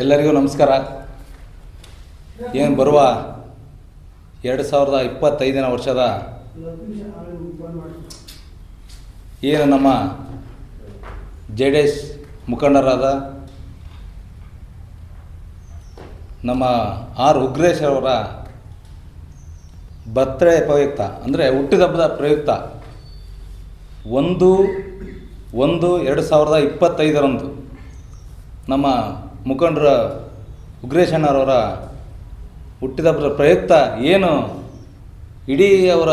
ಎಲ್ಲರಿಗೂ ನಮಸ್ಕಾರ. ಏನು ಬರುವ ಎರಡು ಸಾವಿರದ ಇಪ್ಪತ್ತೈದನೇ ವರ್ಷದ ಏನು ನಮ್ಮ ಜೆ ಡಿ ಎಸ್ ಮುಖಂಡರಾದ ನಮ್ಮ ಆರ್ ಉಗ್ರೇಶ್ ಅವರ ಬರ್ತ್ಡೇ ಪ್ರಯುಕ್ತ, ಅಂದರೆ ಹುಟ್ಟಿದಬ್ಬದ ಪ್ರಯುಕ್ತ, ಒಂದು ಒಂದು, ಎರಡು ಸಾವಿರದ ಇಪ್ಪತ್ತೈದರಂದು ನಮ್ಮ ಮುಖಂಡರ ಉಗ್ರೇಶಣ್ಣರವರ ಹುಟ್ಟಿದ ಹುಟ್ಟಿದಬ್ಬರ ಪ್ರಯುಕ್ತ ಏನು ಇಡೀ ಅವರ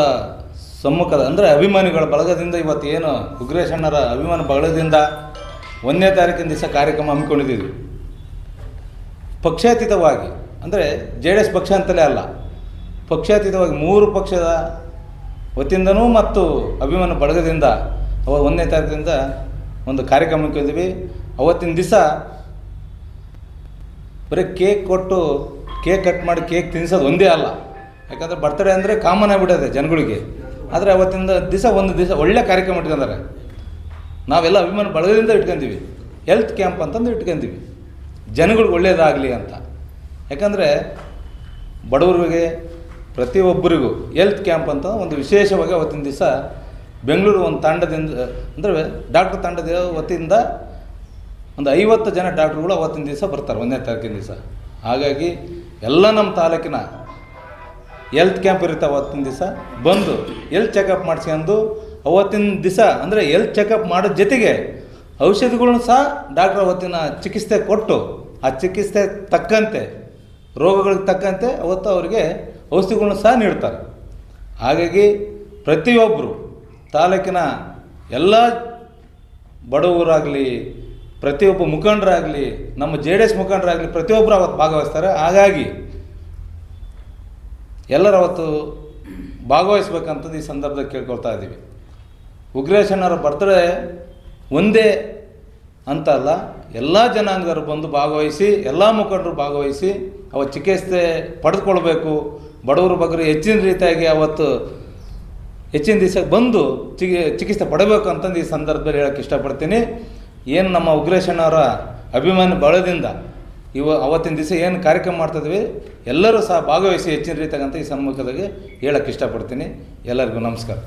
ಸಮ್ಮುಖದ, ಅಂದರೆ ಅಭಿಮಾನಿಗಳ ಬಳಗದಿಂದ ಇವತ್ತು ಏನು ಉಗ್ರೇಶಣ್ಣರ ಅಭಿಮಾನ ಬಳಗದಿಂದ ಒಂದನೇ ತಾರೀಕಿನ ದಿವಸ ಕಾರ್ಯಕ್ರಮ ಹಮ್ಮಿಕೊಂಡಿದ್ದೀವಿ. ಪಕ್ಷಾತೀತವಾಗಿ, ಅಂದರೆ ಜೆ ಡಿ ಎಸ್ ಪಕ್ಷ ಅಂತಲೇ ಅಲ್ಲ, ಪಕ್ಷಾತೀತವಾಗಿ ಮೂರು ಪಕ್ಷದ ವತಿಯಿಂದನೂ ಮತ್ತು ಅಭಿಮಾನ ಬಳಗದಿಂದ ಅವ ಒಂದನೇ ತಾರೀಕಿನಿಂದ ಒಂದು ಕಾರ್ಯಕ್ರಮ ಹಮ್ಮಿಕೊಂಡಿದ್ವಿ ಅವತ್ತಿನ ದಿವಸ ಬರೀ ಕೇಕ್ ಕೊಟ್ಟು ಕೇಕ್ ಕಟ್ ಮಾಡಿ ಕೇಕ್ ತಿನ್ಸೋದು ಒಂದೇ ಅಲ್ಲ. ಯಾಕಂದರೆ ಬರ್ತಡೇ ಅಂದರೆ ಕಾಮನ್ ಆಗಿಬಿಟ್ಟಿದೆ ಜನಗಳಿಗೆ. ಆದರೆ ಅವತ್ತಿಂದ ದಿವಸ ಒಂದು ದಿವಸ ಒಳ್ಳೆ ಕಾರ್ಯಕ್ರಮ ಇಟ್ಕೊಂಡಾರೆ. ನಾವೆಲ್ಲ ಅಭಿಮಾನ ಬಳಗದಿಂದ ಇಟ್ಕೊಂತೀವಿ. ಹೆಲ್ತ್ ಕ್ಯಾಂಪ್ ಅಂತಂದು ಇಟ್ಕೊಂತೀವಿ. ಜನಗಳಿಗೆ ಒಳ್ಳೆಯದಾಗಲಿ ಅಂತ. ಯಾಕಂದರೆ ಬಡವರಿಗೆ, ಪ್ರತಿಯೊಬ್ಬರಿಗೂ ಹೆಲ್ತ್ ಕ್ಯಾಂಪ್ ಅಂತ ಒಂದು ವಿಶೇಷವಾಗಿ ಅವತ್ತಿನ ದಿವಸ ಬೆಂಗಳೂರು ಒಂದು ತಂಡದಿಂದ, ಅಂದರೆ ಡಾಕ್ಟ್ರ್ ತಂಡದ ವತಿಯಿಂದ ಒಂದು ಐವತ್ತು ಜನ ಡಾಕ್ಟ್ರುಗಳು ಅವತ್ತಿನ ದಿವಸ ಬರ್ತಾರೆ, ಒಂದನೇ ತಾರೀಕಿನ ದಿವಸ. ಹಾಗಾಗಿ ಎಲ್ಲ ನಮ್ಮ ತಾಲೂಕಿನ ಎಲ್ತ್ ಕ್ಯಾಂಪ್ ಇರುತ್ತೆ ಅವತ್ತಿನ ದಿವಸ. ಬಂದು ಎಲ್ತ್ ಚೆಕಪ್ ಮಾಡಿಸ್ಕೊಂಡು ಅವತ್ತಿನ ದಿವಸ, ಅಂದರೆ ಎಲ್ತ್ ಚೆಕಪ್ ಮಾಡೋ ಜೊತೆಗೆ ಔಷಧಿಗಳನ್ನು ಸಹ ಡಾಕ್ಟ್ರ್ ಅವತ್ತಿನ ಚಿಕಿತ್ಸೆ ಕೊಟ್ಟು, ಆ ಚಿಕಿತ್ಸೆ ತಕ್ಕಂತೆ, ರೋಗಗಳಿಗೆ ತಕ್ಕಂತೆ ಅವತ್ತು ಅವರಿಗೆ ಔಷಧಿಗಳನ್ನು ಸಹ ನೀಡ್ತಾರೆ. ಹಾಗಾಗಿ ಪ್ರತಿಯೊಬ್ಬರು ತಾಲೂಕಿನ ಎಲ್ಲ ಬಡವರಾಗಲಿ ಪ್ರತಿಯೊಬ್ಬ ಮುಖಂಡರಾಗಲಿ, ನಮ್ಮ ಜೆ ಡಿ ಎಸ್ ಮುಖಂಡರಾಗಲಿ ಪ್ರತಿಯೊಬ್ಬರು ಅವತ್ತು ಭಾಗವಹಿಸ್ತಾರೆ. ಹಾಗಾಗಿ ಎಲ್ಲರೂ ಅವತ್ತು ಭಾಗವಹಿಸ್ಬೇಕಂತದ್ದು ಈ ಸಂದರ್ಭದಲ್ಲಿ ಕೇಳ್ಕೊಳ್ತಾ ಇದ್ದೀವಿ. ಉಗ್ರೇಶಣ್ಣರ ಬರ್ತ್ಡೇ ಒಂದೇ ಅಂತ ಅಲ್ಲ, ಎಲ್ಲ ಜನಾಂಗದವರು ಬಂದು ಭಾಗವಹಿಸಿ, ಎಲ್ಲ ಮುಖಂಡರು ಭಾಗವಹಿಸಿ ಅವತ್ತು ಚಿಕಿತ್ಸೆ ಪಡೆದುಕೊಳ್ಬೇಕು. ಬಡವರ ಬಗ್ಗೆ ಹೆಚ್ಚಿನ ರೀತಿಯಾಗಿ ಅವತ್ತು ಹೆಚ್ಚಿನ ದಿವಸ ಬಂದು ಚಿಕಿ, ಚಿಕಿತ್ಸೆ ಪಡಬೇಕು ಅಂತಂದು ಈ ಸಂದರ್ಭದಲ್ಲಿ ಹೇಳೋಕ್ಕೆ ಇಷ್ಟಪಡ್ತೀನಿ. ಏನು ನಮ್ಮ ಉಗ್ರೇಶಣ್ಣವರ ಅಭಿಮಾನಿ ಬಳದಿಂದ ಇವ ಅವತ್ತಿನ ದಿವಸ ಏನು ಕಾರ್ಯಕ್ರಮ ಮಾಡ್ತಿದ್ವಿ, ಎಲ್ಲರೂ ಸಹ ಭಾಗವಹಿಸಿ ಹೆಚ್ಚಿನ ರೀತಿಯಾಗಂತ ಈ ಸಮ್ಮುಖದಾಗೆ ಹೇಳೋಕ್ಕೆ ಇಷ್ಟಪಡ್ತೀನಿ. ಎಲ್ಲರಿಗೂ ನಮಸ್ಕಾರ.